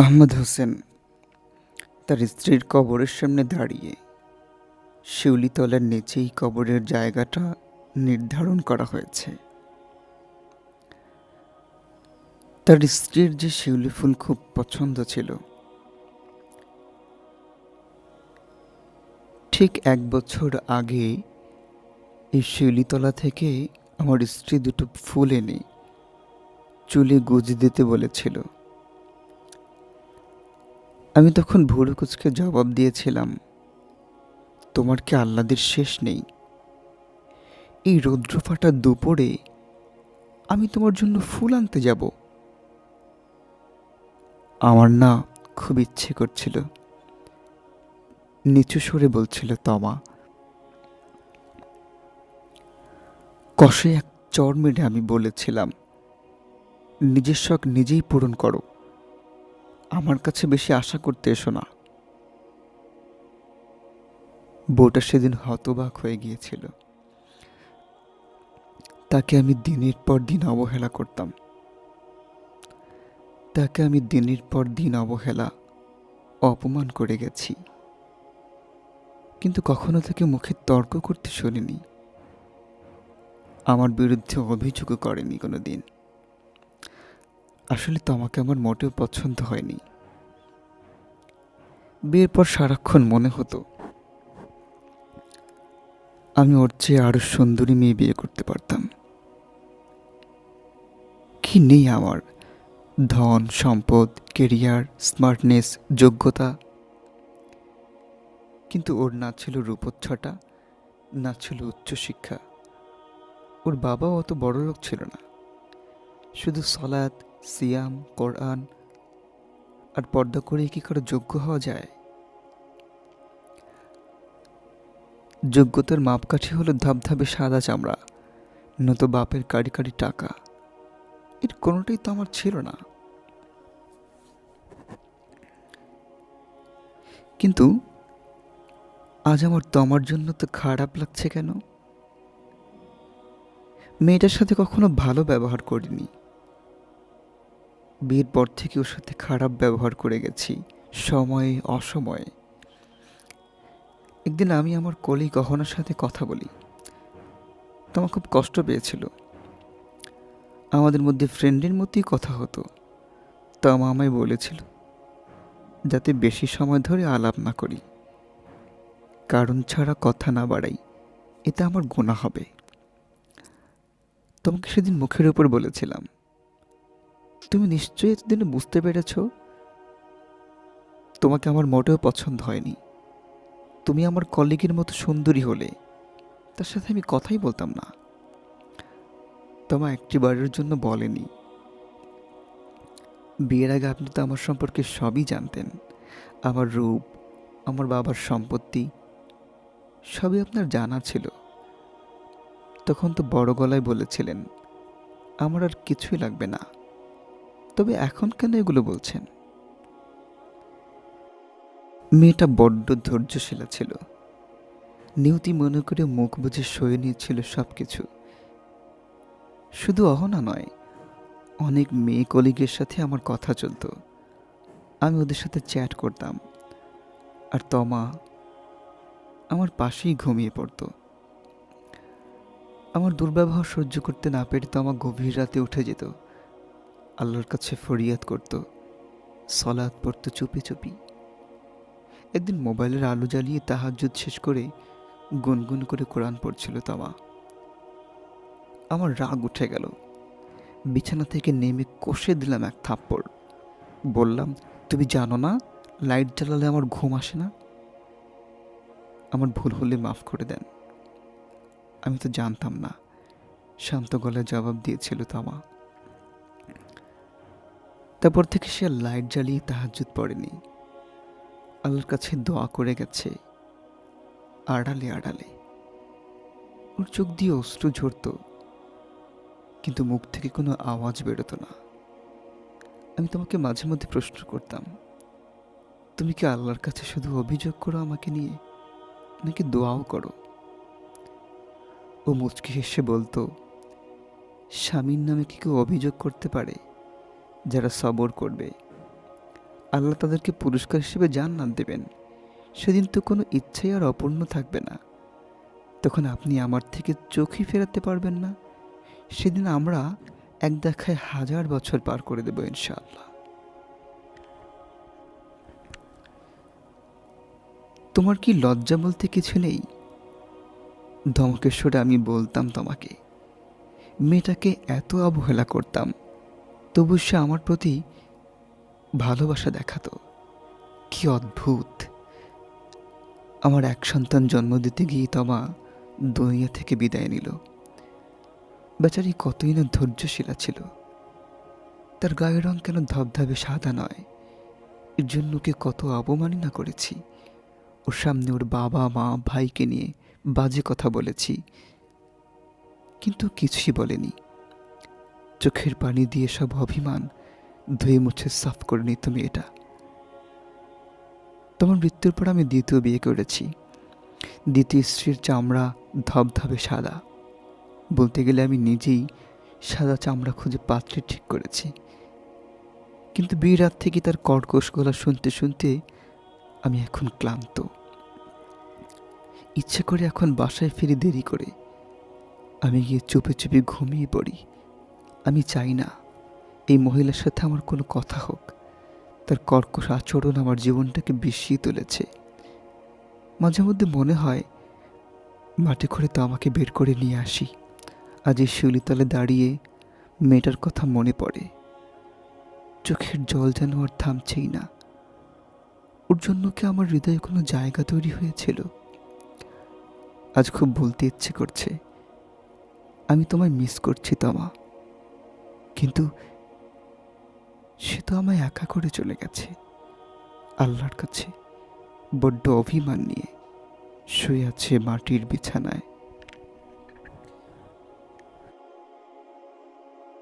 আহমদ হোসেন তার স্ত্রীর কবরের সামনে দাঁড়িয়ে শিউলিতলার নিচেই কবরের জায়গাটা নির্ধারণ করা হয়েছে। তার স্ত্রীর যে শিউলি ফুল খুব পছন্দ ছিল, ঠিক এক বছর আগে এই শিউলিতলা থেকে আমার স্ত্রী দুটো ফুল এনে চুলে গুজ দিতে বলেছিল। আমি তখন ভুরু কুচকে জবাব দিয়েছিলাম, তোমার কি আহ্লাদের শেষ নেই? এই রৌদ্রফাটা দুপুরে আমি তোমার জন্য ফুল আনতে যাব। আমার না খুব ইচ্ছে করছিল। নিচু সরে বলছিল তমা, কষে এক চর আমি বলেছিলাম, নিজের শখ নিজেই পূরণ করো। আমার কাছে বেশি আশা করতে এসো না। বউটা সেদিন হতবাক হয়ে গিয়েছিল। তাকে আমি দিনের পর দিন অবহেলা করতাম। তাকে আমি দিনের পর দিন অবহেলা, অপমান করে গেছি। কিন্তু কখনো তাকে মুখে তর্ক করতে শুনিনি। আমার বিরুদ্ধে অভিযোগও করেনি কোনো দিন আসলে তো আমাকে আমার মোটেও পছন্দ হয়নি। বিয়ের পর সারাক্ষণ মনে হতো, আমি ওর চেয়ে আরও সুন্দরী মেয়ে বিয়ে করতে পারতাম। কি নেই আমার? ধন, সম্পদ কেরিয়ার স্মার্টনেস যোগ্যতা। কিন্তু ওর না ছিল রূপচ্ছটা, না ছিল উচ্চশিক্ষা। ওর বাবাও অত বড় লোক ছিল না। শুধু সলাৎ সিয়াম, কোরআন আর পর্দা করে কি করে যোগ্য হওয়া যায়? যোগ্যতার মাপকাঠি হলো ধাপধাপে সাদা চামড়া, নত বাপের কারি কারি টাকা। এর কোনোটাই তো আমার ছিল না। কিন্তু আজ আমার তোমার জন্য তো খারাপ লাগছে কেন? মেয়েটার সাথে কখনো ভালো ব্যবহার করিনি। বিয়ের পর থেকে ওর সাথে খারাপ ব্যবহার করে গেছি। সময়ে অসময়ে। একদিন আমি আমার কলি গহনার সাথে কথা বলি। তোমার খুব কষ্ট পেয়েছিল। আমাদের মধ্যে ফ্রেন্ডের মতোই কথা হতো। তামা আমায় বলেছিল, যাতে বেশি সময় ধরে আলাপ না করি। কারণ ছাড়া কথা না বাড়াই। এতে আমার গোনা হবে। তোমাকে সেদিন মুখের উপর বলেছিলাম। তুমি নিশ্চয়ই এতদিনে বুঝতে পেরেছ, তোমাকে আমার মোটেও পছন্দ হয়নি। তুমি আমার কলিগের মতো সুন্দরী হলে, তার সাথে আমি কথাই বলতাম না। তোমা একটি বারের জন্য বলেনি। বিয়ের আগে আপনি তো আমার সম্পর্কে সবই জানতেন। আমার রূপ, আমার বাবার সম্পত্তি, সবই আপনার জানা ছিল। তখন তো বড় গলায় বলেছিলেন, আমার আর কিছুই লাগবে না। তবে এখন কেন এগুলো বলছেন? মেয়েটা বড্ড ধৈর্যশীলা ছিল। নিয়তি মনে করে মুখ বুঝে সয়ে নিয়েছিল সব কিছু শুধু অহনা নয়, অনেক মেয়ে কলিগের সাথে আমার কথা চলতো। আমি ওদের সাথে চ্যাট করতাম। আর তমা আমার পাশেই ঘুমিয়ে পড়তো। আমার দুর্ব্যবহার সহ্য করতে না পেরে তো আমার গভীর রাতে উঠে যেত। আল্লাহর কাছে ফরিয়াদ করত সলাদ পড়তো চুপি চুপি। একদিন মোবাইলের আলো জ্বালিয়ে তাহাজুদ শেষ করে গুনগুন করে কোরআন পড়ছিল তামা। আমার রাগ উঠে গেল। বিছানা থেকে নেমে কষে দিলাম এক থাপ্পড়। বললাম, তুমি জানো না, লাইট জ্বালালে আমার ঘুম আসে না? আমার ভুল হলে মাফ করে দেন। আমি তো জানতাম না, শান্ত গলায় জবাব দিয়েছিল তামা। তারপর থেকে সে লাইট জ্বালিয়ে তাহাজুদ পড়েনি। আল্লাহর কাছে দোয়া করে গেছে। আড়ালে আড়ালে। ওর চোখ দিয়ে অস্ত্র ঝরত, কিন্তু মুখ থেকে কোনো আওয়াজ বেরোতো না। আমি তোমাকে মাঝে মধ্যে প্রশ্ন করতাম, তুমি কি আল্লাহর কাছে শুধু অভিযোগ করো আমাকে নিয়ে, নাকি দোয়াও করো? ও মুচকি হেসে বলতো, স্বামীর নামে কি কেউ অভিযোগ করতে পারে? যারা সবর করবে। আল্লাহ তাদেরকে পুরস্কার হিসেবে জান্নাত দেবেন। সেদিন তো কোনো ইচ্ছাই আর অপূর্ণ থাকবে না। তখন আপনি আমার থেকে চোখই ফেরাতে পারবেন না। সেদিন আমরা এক দেখায় হাজার বছর পার করে দেব ইনশাআল্লাহ। তোমার কি লজ্জা বলতে কিছু নেই? ধমকেশ্বরে আমি বলতাম তোমাকে। মেয়েটাকে এত অবহেলা করতাম। তবু সে আমার প্রতি ভালোবাসা দেখাতো। কি অদ্ভুত। আমার এক সন্তান জন্ম দিতে গিয়ে তমা দুনিয়া থেকে বিদায় নিল। বেচারি কতই না ধৈর্যশীলা ছিল। তার গায়ের রং কেন ধবধবে সাদা নয়। এর জন্য ওকে কত অবমাননা করেছি। ওর সামনে ওর বাবা, মা, ভাইকে নিয়ে বাজে কথা বলেছি। কিন্তু কিছুই বলেনি। চোখের পানি দিয়ে সব অভিমান ধুয়ে মুছে সাফ করে নিত মেয়েটা তোমার মৃত্যুর পর আমি দ্বিতীয় বিয়ে করেছি। দ্বিতীয় স্ত্রীর চামড়া ধবধবে সাদা। বলতে গেলে আমি নিজেই সাদা চামড়া খুঁজে পাত্রে ঠিক করেছি। কিন্তু বিয়ের রাত থেকে তার কর্কশ গলা শুনতে শুনতে আমি এখন ক্লান্ত। ইচ্ছে করে এখন বাসায় ফিরে দেরি করে আমি গিয়ে চুপে চুপে ঘুমিয়ে পড়ি। আমি চাই না। এই মহিলার সাথে আমার কোনো কথা হোক। তার কর্কশ আচরণ আমার জীবনটাকে বিষিয়ে তুলেছে। মাঝে মধ্যে মনে হয়, মাটি করে তো আমাকে বের করে নিয়ে আসি। আজ এই শিউলিতলে দাঁড়িয়ে মেয়েটার কথা মনে পড়ে। চোখের জল যেন আর থামছেই না। ওর জন্য কি আমার হৃদয়ে কোনো জায়গা তৈরি হয়েছিল? আজ খুব বলতে ইচ্ছে করছে। আমি তোমায় মিস করছি, তমা। কিন্তু সে তো আমায় একা করে চলে গেছে। আল্লাহর কাছে বড্ড অভিমান নিয়ে শুয়ে আছে মাটির বিছানায়।